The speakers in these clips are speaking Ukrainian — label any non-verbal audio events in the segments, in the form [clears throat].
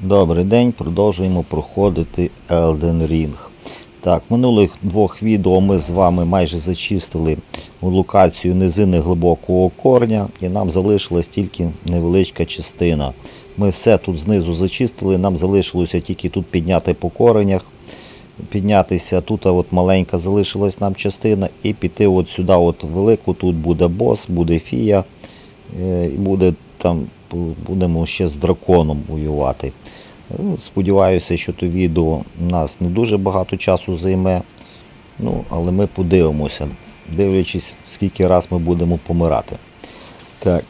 Добрий день, продовжуємо проходити Elden Ring. Так, минулих двох відео ми з вами майже зачистили локацію низини глибокого корня, і нам залишилась тільки невеличка частина. Ми все тут знизу зачистили, нам залишилося тільки тут підняти по коренях, піднятися. Тут от маленька залишилась нам частина, і піти от сюди, от велику, тут буде бос, буде фія, е, буде там будемо ще з драконом воювати. Ну, Сподіваюся, що то відео нас не дуже багато часу займе. Ну, але ми подивимося, дивлячись, скільки раз ми будемо помирати. Так,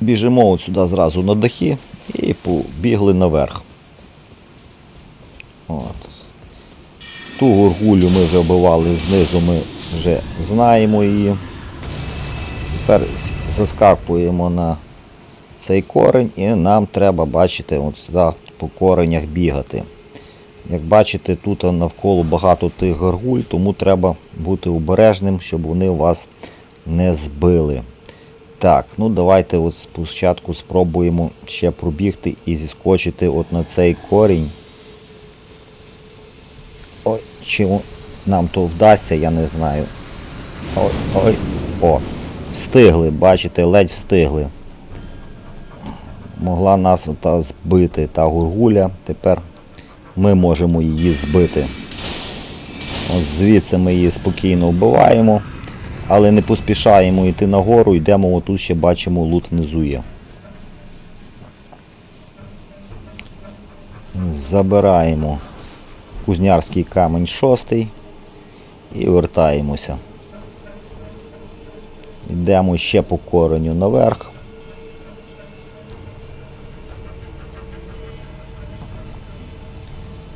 біжимо от сюди зразу на дахи і побігли наверх. От. Ту горгулю ми вже вбивали знизу, ми вже знаємо її. Тепер заскакуємо на цей корень і нам треба бачити от сюди по коренях бігати. Як бачите, тут навколо багато тих горгуль, тому треба бути обережним, щоб вони вас не збили. Так, ну давайте от спочатку спробуємо ще пробігти і зіскочити от на цей корінь. Ой, чи нам то вдасться, я не знаю. Ой, ой, о, встигли, бачите, ледь встигли могла нас та збити та гургуля. Тепер ми можемо її збити. От звідси ми її спокійно вбиваємо, але не поспішаємо йти нагору, йдемо, отут ще бачимо лут внизу є. Забираємо кузнярський камінь шостий і вертаємося. Йдемо ще по кореню наверх.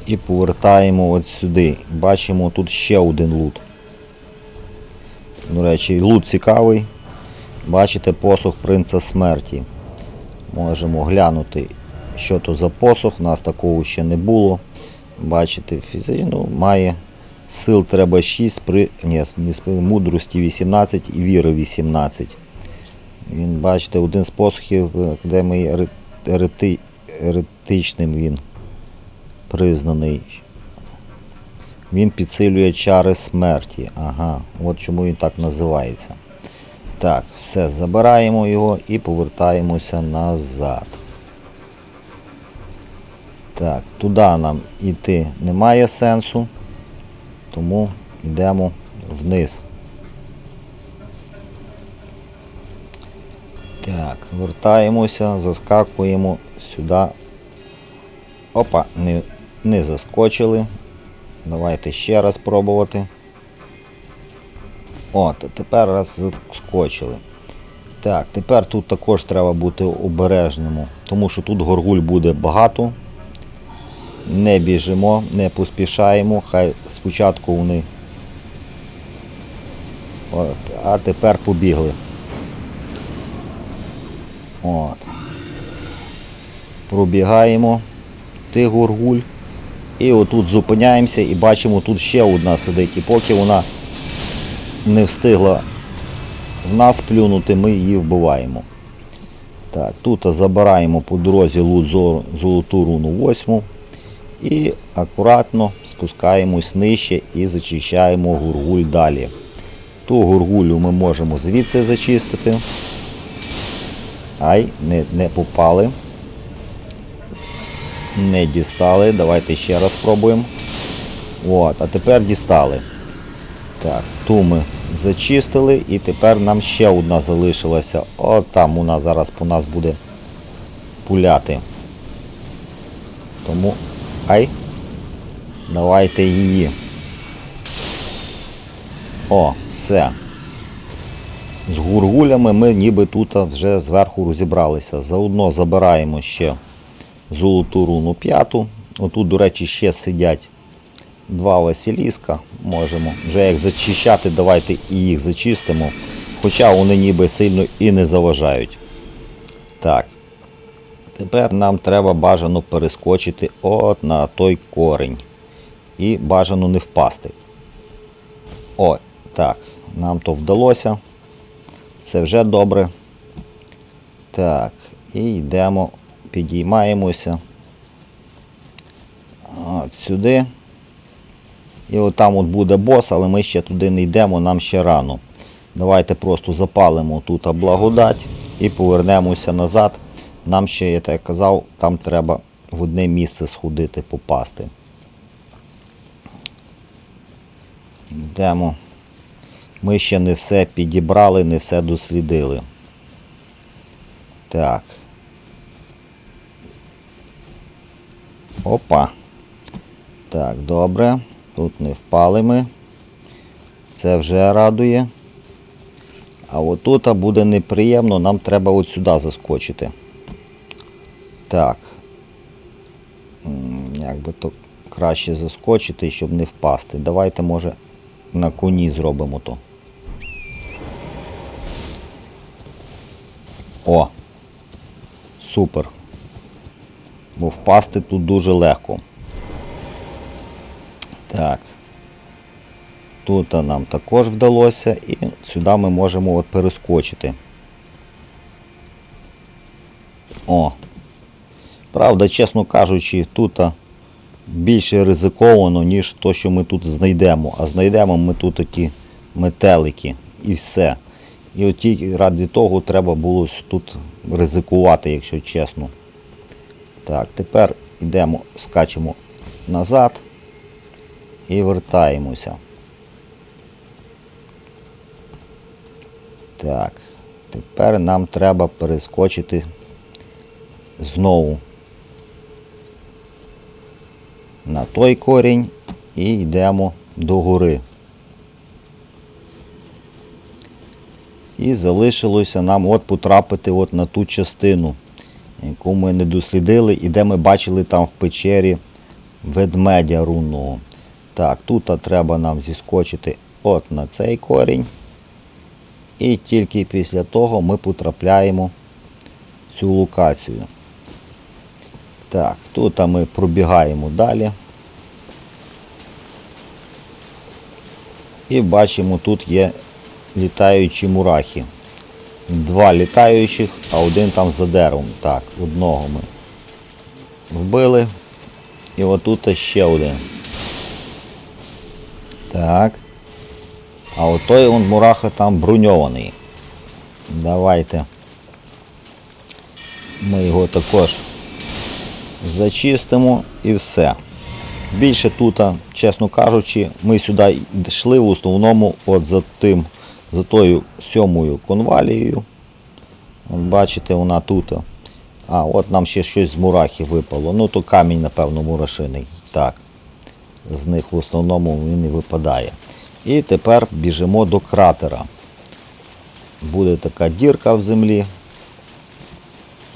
І повертаємо от сюди. Бачимо тут ще один лут. До речі, лут цікавий. Бачите посох принца смерті. Можемо глянути, що то за посох. У нас такого ще не було. Бачите, фізично має сил треба 6, при... Ні, мудрості 18 і віри 18. Він, бачите, один з посохів, де ми ере- еретичним він признаний. Він підсилює чари смерті. Ага, от чому він так називається. Так, все, забираємо його і повертаємося назад. Так, туди нам йти немає сенсу, тому йдемо вниз. Так, вертаємося, заскакуємо сюди. Опа, не, не заскочили. Давайте ще раз пробувати. От, тепер раз заскочили. Так, тепер тут також треба бути обережним, тому що тут горгуль буде багато. Не біжимо, не поспішаємо, хай спочатку вони. От, а тепер побігли. От. Пробігаємо тих горгуль. І отут зупиняємося і бачимо, тут ще одна сидить. І поки вона не встигла в нас плюнути, ми її вбиваємо. Так, тут забираємо по дорозі золоту руну 8 і акуратно спускаємось нижче і зачищаємо гургуль далі. Ту гургулю ми можемо звідси зачистити. Ай, не, не попали. Не дістали. Давайте ще раз спробуємо. От, а тепер дістали. Так, ту ми зачистили і тепер нам ще одна залишилася. От там вона зараз по нас буде пуляти. Тому. Ай. Давайте її. О, все. З гургулями ми ніби тут вже зверху розібралися. Заодно забираємо ще золоту руну п'яту. Отут, до речі, ще сидять два Василіска. Можемо. Вже як зачищати, давайте і їх зачистимо. Хоча вони ніби сильно і не заважають. Так. Тепер нам треба бажано перескочити от на той корень. І бажано не впасти. О, так, нам то вдалося. Це вже добре. Так, і йдемо, підіймаємося. От сюди. І от от буде бос, але ми ще туди не йдемо, нам ще рано. Давайте просто запалимо тут благодать і повернемося назад. Нам ще, я казав, там треба в одне місце сходити, попасти. Йдемо. Ми ще не все підібрали, не все дослідили. Так. Опа. Так, добре. Тут не впали ми. Це вже радує. А отут буде неприємно, нам треба от сюди заскочити. Так. Як би то краще заскочити, щоб не впасти. Давайте, може, на коні зробимо то. О! Супер. Бо впасти тут дуже легко. Так. Тут нам також вдалося і сюди ми можемо от перескочити. О. Правда, чесно кажучи, тут більше ризиковано, ніж то, що ми тут знайдемо. А знайдемо ми тут оті метелики і все. І от ради того треба було тут ризикувати, якщо чесно. Так, тепер йдемо, скачемо назад і вертаємося. Так, тепер нам треба перескочити знову на той корінь і йдемо до гори. І залишилося нам от потрапити от на ту частину, яку ми не дослідили, і де ми бачили там в печері ведмедя рунного. Так, тут треба нам зіскочити от на цей корінь. І тільки після того ми потрапляємо в цю локацію. Так, тут ми пробігаємо далі. І бачимо, тут є літаючі мурахи. Два літаючих, а один там за деревом. Так, одного ми вбили. І отут ще один. Так. А отой он мураха там броньований. Давайте. Ми його також зачистимо і все. Більше тут, чесно кажучи, ми сюди йшли в основному от за тим, за тою сьомою конвалією. От бачите, вона тут. А, от нам ще щось з мурахи випало. Ну то камінь, напевно, мурашиний. Так. З них в основному він і випадає. І тепер біжимо до кратера. Буде така дірка в землі.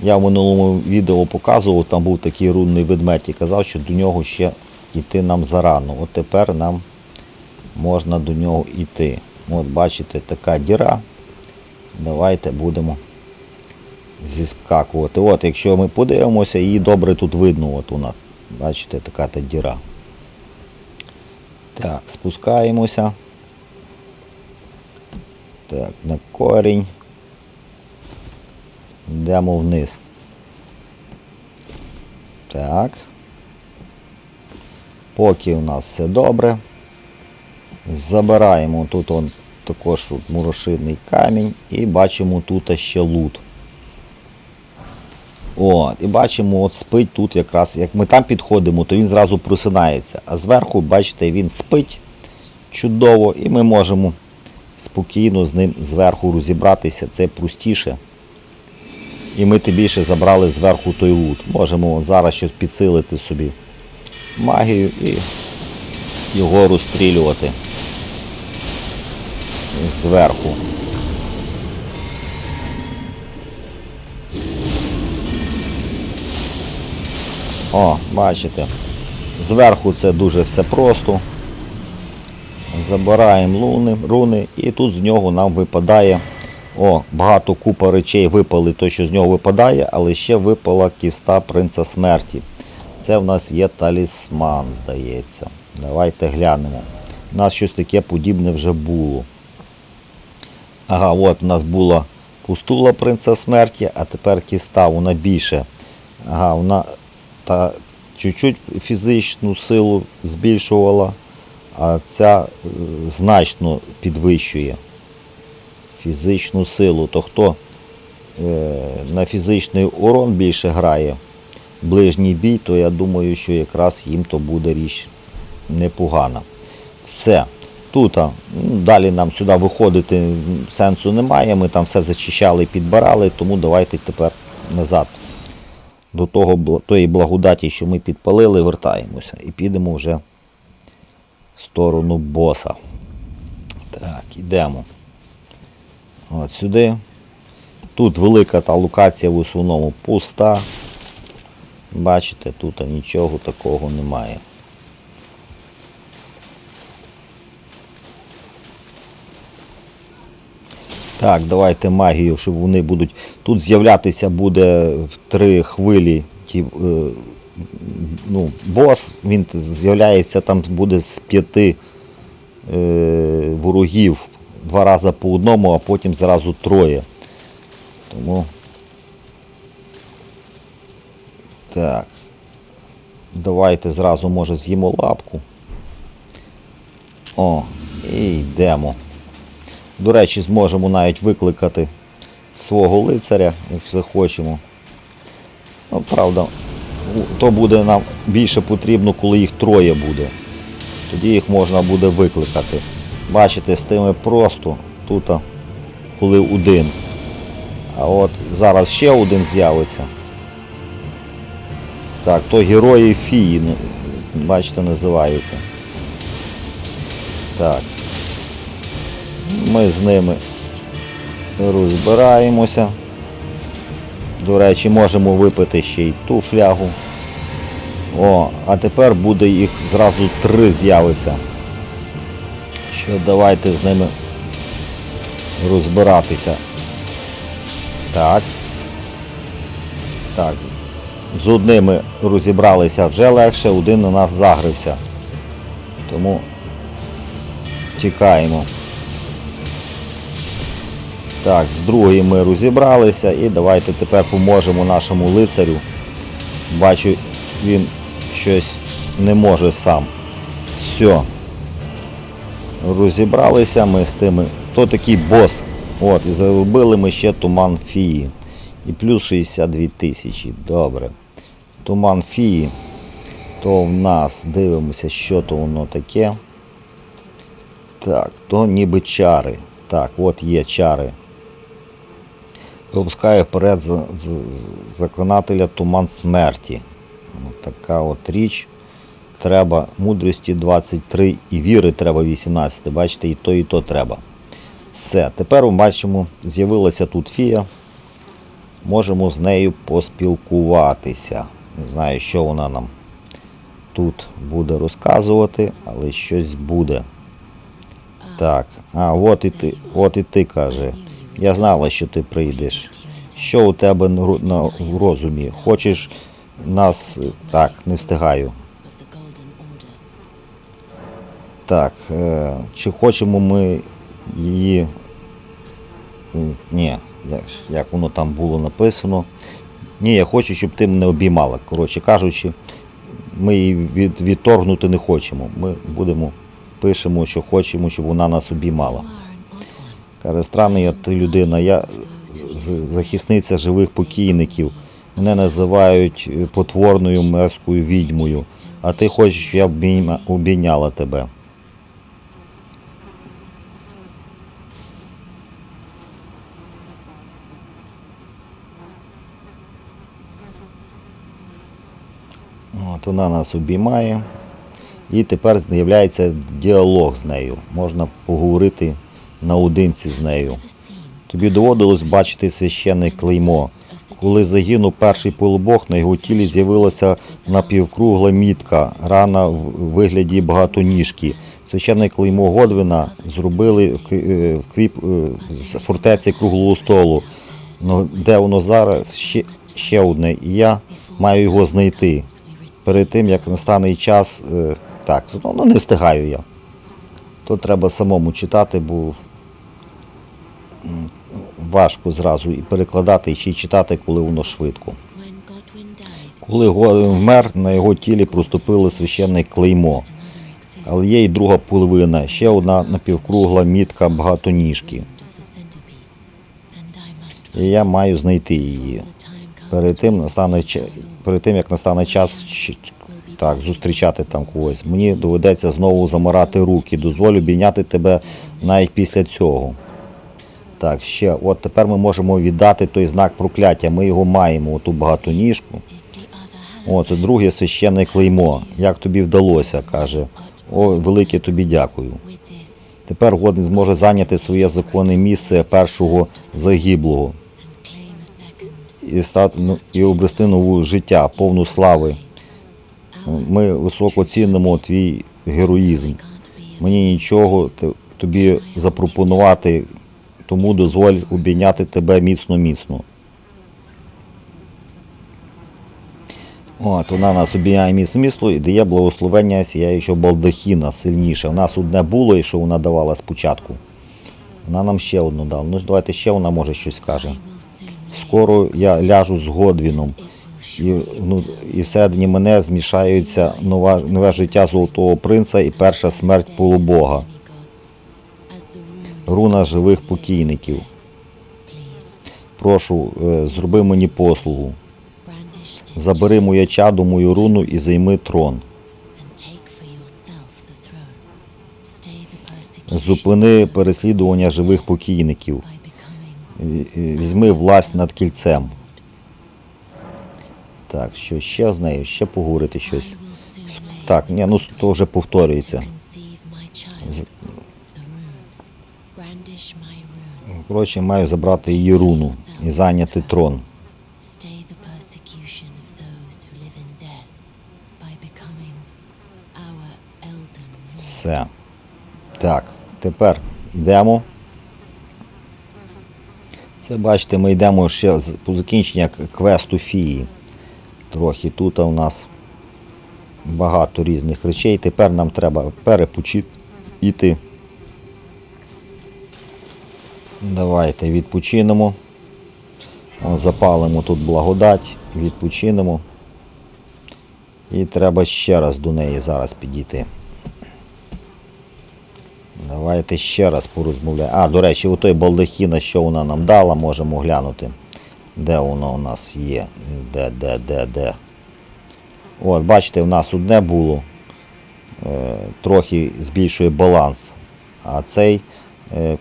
Я в минулому відео показував, там був такий рунний ведмедь і казав, що до нього ще йти нам зарано. От тепер нам можна до нього йти. От бачите, така діра. Давайте будемо зіскакувати. От, якщо ми подивимося, її добре тут видно. От вона. Бачите, така та діра. Так, спускаємося. Так, на корінь. Йдемо вниз. Так. Поки у нас все добре. Забираємо тут он також тут мурошидний камінь і бачимо тут ще лут. От, і бачимо, от спить тут якраз, як ми там підходимо, то він зразу просинається. А зверху, бачите, він спить чудово, і ми можемо спокійно з ним зверху розібратися. Це простіше. І ми тим більше забрали зверху той лут. Можемо зараз щось підсилити собі магію і його розстрілювати зверху. О, бачите. Зверху це дуже все просто. Забираємо луни, руни і тут з нього нам випадає. О, багато купа речей випали, то що з нього випадає, але ще випала кіста принца смерті. Це в нас є талісман, здається. Давайте глянемо. У нас щось таке подібне вже було. Ага, от у нас була пустула принца смерті, а тепер кіста, вона більше. Ага, вона та чуть-чуть фізичну силу збільшувала, а ця е, значно підвищує фізичну силу. То хто е, на фізичний урон більше грає, ближній бій, то я думаю, що якраз їм то буде річ непогана. Все. Тут ну, далі нам сюди виходити сенсу немає. Ми там все зачищали, і підбирали, тому давайте тепер назад. До того, тої благодаті, що ми підпалили, вертаємося і підемо вже в сторону боса. Так, йдемо. От сюди. Тут велика та локація в основному пуста. Бачите, тут нічого такого немає. Так, давайте магію, щоб вони будуть. Тут з'являтися буде в три хвилі. Ті, е, ну, бос, він з'являється там буде з п'яти е, ворогів. Два рази по одному, а потім зразу троє. Тому. Так. Давайте зразу, може, з'їмо лапку. О, і йдемо. До речі, зможемо навіть викликати свого лицаря, якщо захочемо. Ну, правда, то буде нам більше потрібно, коли їх троє буде. Тоді їх можна буде викликати. Бачите, з тими просто тут, коли один. А от зараз ще один з'явиться. Так, то герої фії, бачите, називаються. Так. Ми з ними розбираємося. До речі, можемо випити ще й ту флягу. О, а тепер буде їх зразу три з'явиться. Що давайте з ними розбиратися. Так. Так. З одними розібралися вже легше, один на нас загрився. Тому тікаємо. Так, з другої ми розібралися і давайте тепер поможемо нашому лицарю. Бачу, він щось не може сам. Все. Розібралися ми з тими. То такий бос. От, і заробили ми ще туман фії. І плюс 62 тисячі. Добре. Туман фії. То в нас дивимося, що то воно таке. Так, то ніби чари. Так, от є чари. Випускає вперед за, за, заклинателя туман смерті. От така от річ. Треба мудрості 23 і віри треба 18. Бачите, і то, і то треба. Все. Тепер ми бачимо, з'явилася тут фія. Можемо з нею поспілкуватися. Не знаю, що вона нам тут буде розказувати, але щось буде. Так, а от і ти, от і ти каже. Я знала, що ти прийдеш. Що у тебе на, розумі? Хочеш нас. Так, не встигаю. Так, е, чи хочемо ми її. Ні, як, як воно там було написано. Ні, я хочу, щоб ти мене обіймала. Коротше кажучи, ми її від, відторгнути не хочемо. Ми будемо, пишемо, що хочемо, щоб вона нас обіймала. Каже, странний я ти людина, я захисниця живих покійників. Мене називають е, потворною мерзкою відьмою. А ти хочеш, щоб я обійняла тебе. От вона нас обіймає. І тепер з'являється діалог з нею. Можна поговорити наодинці з нею. Тобі доводилось бачити священне клеймо. Коли загинув перший полубог, на його тілі з'явилася напівкругла мітка, рана в вигляді багатоніжки. Священне клеймо Годвина зробили в е, кріп е, з фортеці круглого столу. Ну, де воно зараз? Ще, ще одне. І я маю його знайти. Перед тим, як настане час, е, так, ну не встигаю я. То треба самому читати, бо важко зразу і перекладати, і ще й читати, коли воно швидко. Коли вмер, на його тілі проступило священне клеймо. Але є і друга половина, ще одна напівкругла мітка багатоніжки. І я маю знайти її. Перед тим, настане, перед тим як настане час так, зустрічати там когось. Мені доведеться знову замирати руки. Дозволю обійняти тебе навіть після цього. Так, ще, от тепер ми можемо віддати той знак прокляття. Ми його маємо, оту багатоніжку. О, це друге священне клеймо. Як тобі вдалося, каже. О, велике тобі дякую. Тепер Годин зможе зайняти своє законне місце першого загиблого і стати ну, і обрести нову життя, повну слави. Ми високо цінимо твій героїзм. Мені нічого тобі запропонувати, тому дозволь обійняти тебе міцно-міцно. От, вона нас обійняє міцно-міцно і дає благословення сіяючого балдахіна сильніше. У нас одне було, і що вона давала спочатку. Вона нам ще одну дала. Ну, давайте ще вона може щось скаже. Скоро я ляжу з Годвіном, і, ну, і всередині мене змішаються нова, нове життя Золотого принца і перша смерть полубога, руна живих покійників. Прошу, е, зроби мені послугу. Забери моє чадо, мою руну і займи трон. Зупини переслідування живих покійників. Е, Візьми власть над кільцем. Так, що ще з нею? Ще поговорити щось. Так, ні, ну то вже повторюється. З- Коротше, маю забрати її руну і зайняти трон. Все. Так, тепер йдемо. Це бачите, ми йдемо ще з- по закінчення квесту фії. Трохи тут у нас багато різних речей. Тепер нам треба перепочити. Давайте відпочинемо. Запалимо тут благодать, відпочинемо. І треба ще раз до неї зараз підійти. Давайте ще раз порозмовляємо. А, до речі, у той балдахіна, що вона нам дала, можемо глянути. Де воно у нас є? Де, де, де, де. От, бачите, в нас одне було. Е, трохи збільшує баланс. А цей е,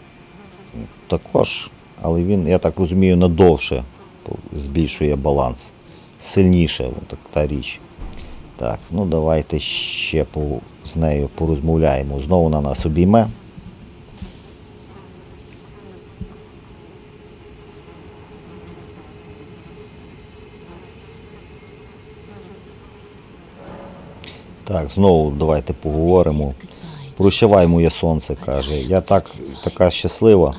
також, але він, я так розумію, надовше збільшує баланс. Сильніше так, та річ. Так, ну давайте ще по, з нею порозмовляємо. Знову вона нас обійме. Так, знову давайте поговоримо. Прощавай, моє сонце, каже. Я так така щаслива.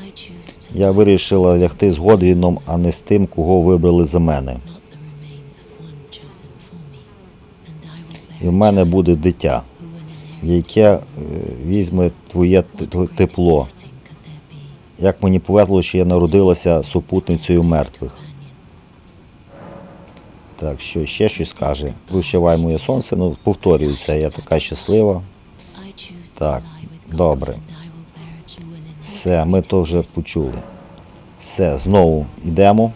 Я вирішила лягти з Годвіном, а не з тим, кого вибрали за мене. І в мене буде дитя, яке е, візьме твоє тепло. Як мені повезло, що я народилася супутницею мертвих. Так, що ще щось каже. Прощавай моє сонце, ну повторюється, я така щаслива. Так, добре. Все, ми то вже почули. Все, знову йдемо.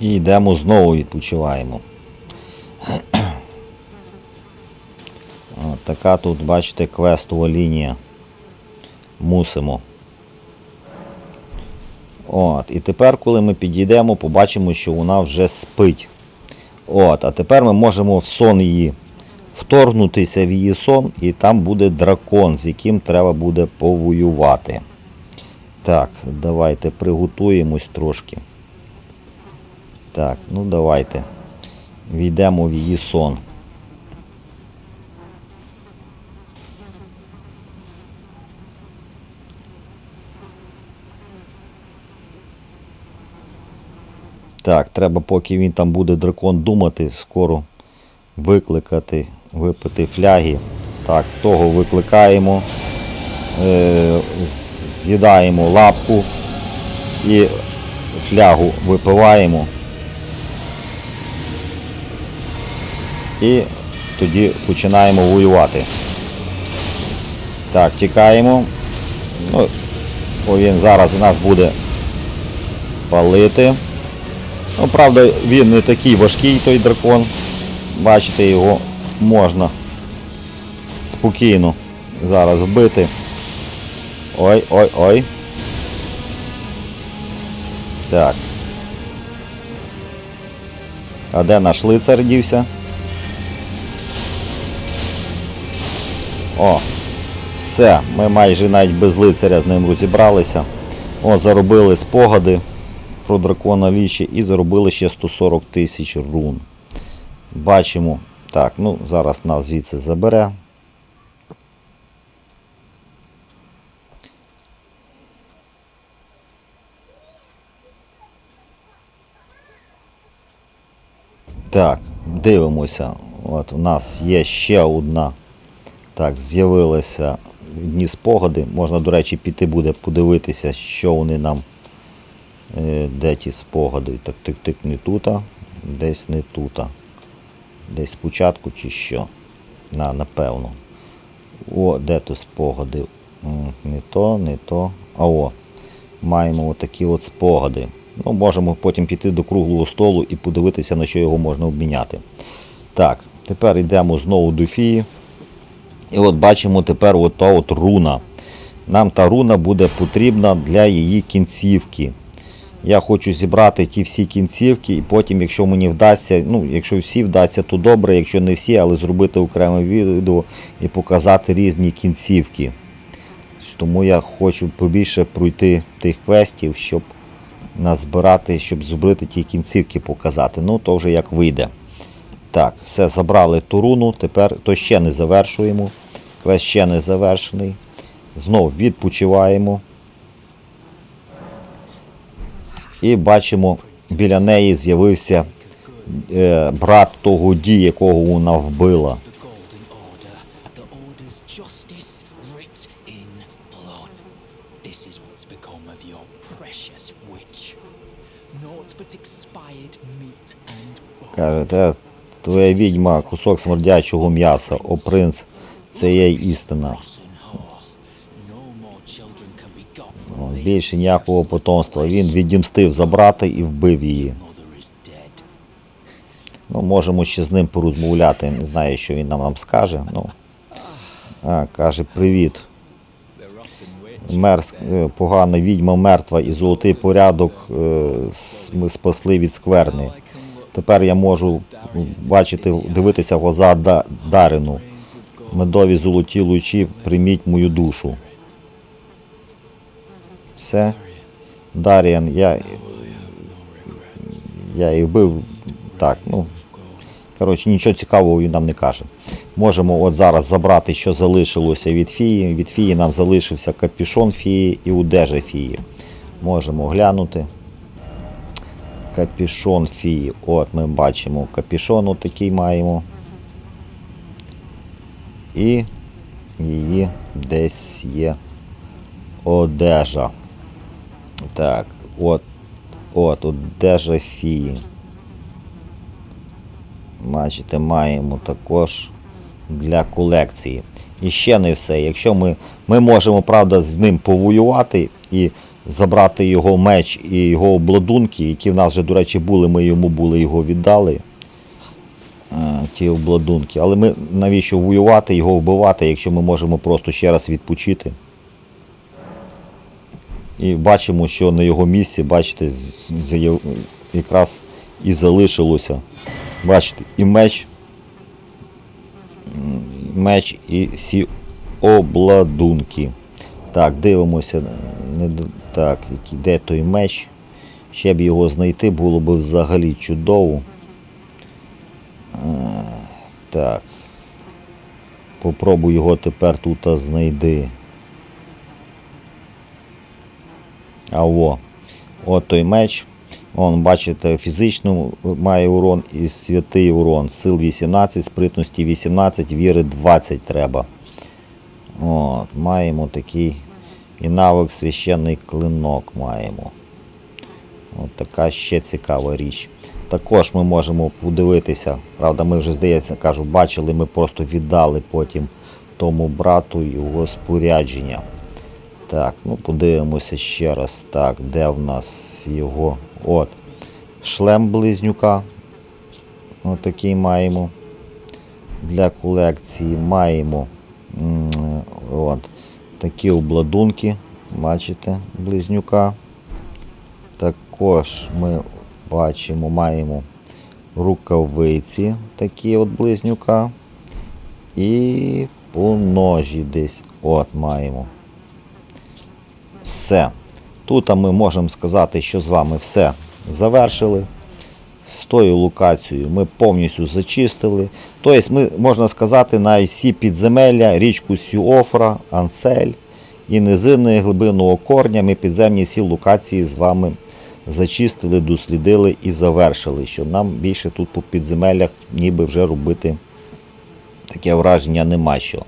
І йдемо знову відпочиваємо. [clears throat] От така тут, бачите, квестова лінія. Мусимо. От, і тепер, коли ми підійдемо, побачимо, що вона вже спить. От, а тепер ми можемо в сон її вторгнутися в її сон, і там буде дракон, з яким треба буде повоювати. Так, давайте приготуємось трошки. Так, ну давайте. Війдемо в її сон. Так, треба, поки він там буде дракон думати, скоро викликати, випити фляги. Так, того викликаємо. е, з'їдаємо лапку і флягу випиваємо. І тоді починаємо воювати. Так, тікаємо. Ну, він зараз нас буде палити. Ну, правда, він не такий важкий той дракон. Бачите, його можна спокійно зараз вбити. Ой, ой, ой. Так. А де наш лицар дівся? О, все, ми майже навіть без лицаря з ним розібралися. О, заробили спогади про дракона Лічі і заробили ще 140 тисяч рун. Бачимо. Так, ну зараз нас звідси забере. Так, дивимося. От у нас є ще одна. Так, з'явилися дні спогади. Можна, до речі, піти буде подивитися, що вони нам. Е, де ті спогади. Так, тик-тик не тута, десь не тута. Десь спочатку чи що. На, напевно. О, де то спогади? Не то, не то. А о, маємо отакі от спогади. Ну, можемо потім піти до круглого столу і подивитися, на що його можна обміняти. Так, тепер йдемо знову до фії. І от бачимо тепер от от руна. Нам та руна буде потрібна для її кінцівки. Я хочу зібрати ті всі кінцівки, і потім, якщо мені вдасться, ну, якщо всі вдасться, то добре, якщо не всі, але зробити окреме відео і показати різні кінцівки. Тому я хочу побільше пройти тих квестів, щоб назбирати, щоб зробити ті кінцівки показати. Ну, то вже як вийде. Так, все, забрали ту руну, тепер то ще не завершуємо. Квест ще не завершений. Знов відпочиваємо. І бачимо, біля неї з'явився е, брат того ді, якого вона вбила. Каже, твоя відьма кусок смердячого м'яса, о принц, це є істина. Більше ніякого потомства. Він відімстив за брата і вбив її. Ну, можемо ще з ним порозмовляти. Не знаю, що він нам, нам скаже. Ну, а, каже, привіт. Мерз, е, погана відьма мертва і золотий порядок е, ми спасли від скверни. Тепер я можу бачити, дивитися в глаза Да- Дарину. Медові золоті лучі, прийміть мою душу. Все. Даріан, я. Я і вбив. Так, ну. Коротше, нічого цікавого він нам не каже. Можемо от зараз забрати, що залишилося від фії. Від фії нам залишився капюшон фії і одежа фії. Можемо глянути. Капюшон фії. От ми бачимо капюшон отакий маємо. І її десь є одежа. Так, от, от одежа фії. Бачите, маємо також для колекції. І ще не все. Якщо ми, ми можемо, правда, з ним повоювати і забрати його меч і його обладунки, які в нас вже, до речі, були, ми йому були його віддали. е, Ті обладунки. Але ми навіщо воювати, його вбивати, якщо ми можемо просто ще раз відпочити. І бачимо, що на його місці, бачите, якраз і залишилося. Бачите, і меч, меч і всі обладунки. Так, дивимося. Так, де той меч. Ще б його знайти було б взагалі чудово. Так. Попробуй його тепер тут знайди. А во. От той меч. Он, бачите, фізично має урон і святий урон. Сил 18, спритності 18, віри 20 треба. От, маємо такий і навик священний клинок маємо. От така ще цікава річ. Також ми можемо подивитися, правда, ми вже, здається, кажу, бачили, ми просто віддали потім тому брату його спорядження. Так, ну подивимося ще раз. Так, де в нас його. От. Шлем близнюка. Отакий маємо. Для колекції маємо от, такі обладунки. Бачите, близнюка. Також ми бачимо, маємо рукавиці такі от близнюка. І по ножі десь от маємо. Все. Тут ми можемо сказати, що з вами все завершили. З тою локацією ми повністю зачистили. Тобто, ми, можна сказати, навіть всі підземелля, річку Сюофра, Ансель і низини глибинного корня ми підземні всі локації з вами зачистили, дослідили і завершили. Що нам більше тут по підземеллях ніби вже робити таке враження нема що.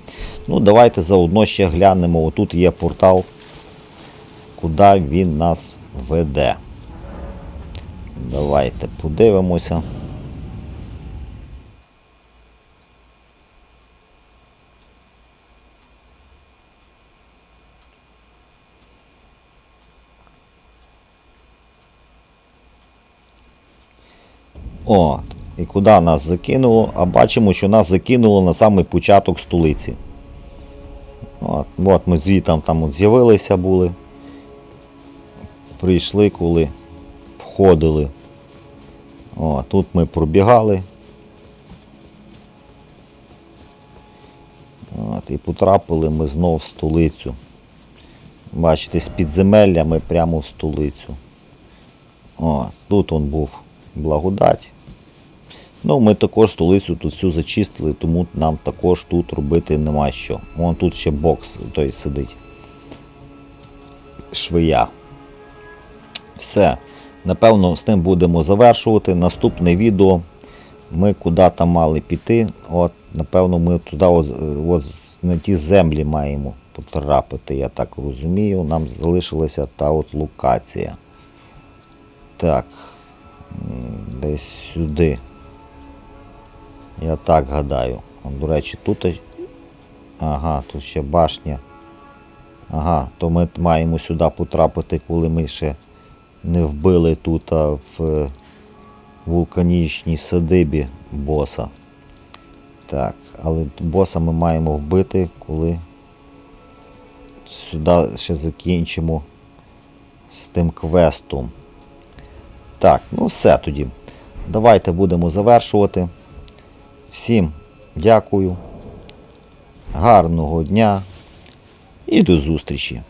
Ну, давайте заодно ще глянемо. Отут є портал, куди він нас веде. Давайте подивимося. От. І куди нас закинуло? А бачимо, що нас закинуло на самий початок столиці. От, от ми звітом там от з'явилися були. Прийшли, коли входили. О, тут ми пробігали. От, і потрапили ми знов в столицю. Бачите, з підземелля ми прямо в столицю. О, тут он був благодать. Ну, ми також столицю тут всю зачистили, тому нам також тут робити нема що. Вон тут ще бокс той сидить. Швия. Все. Напевно, з тим будемо завершувати. Наступне відео ми куди там мали піти. От, напевно, ми туди от, от, на ті землі маємо потрапити, я так розумію. Нам залишилася та от локація. Так. Десь сюди. Я так гадаю. До речі, тут. Ага, тут ще башня. Ага, то ми маємо сюди потрапити, коли ми ще не вбили тут в е, вулканічній садибі боса. Так, але боса ми маємо вбити, коли сюди ще закінчимо з тим квестом. Так, ну все тоді. Давайте будемо завершувати. Всім дякую. Гарного дня і до зустрічі!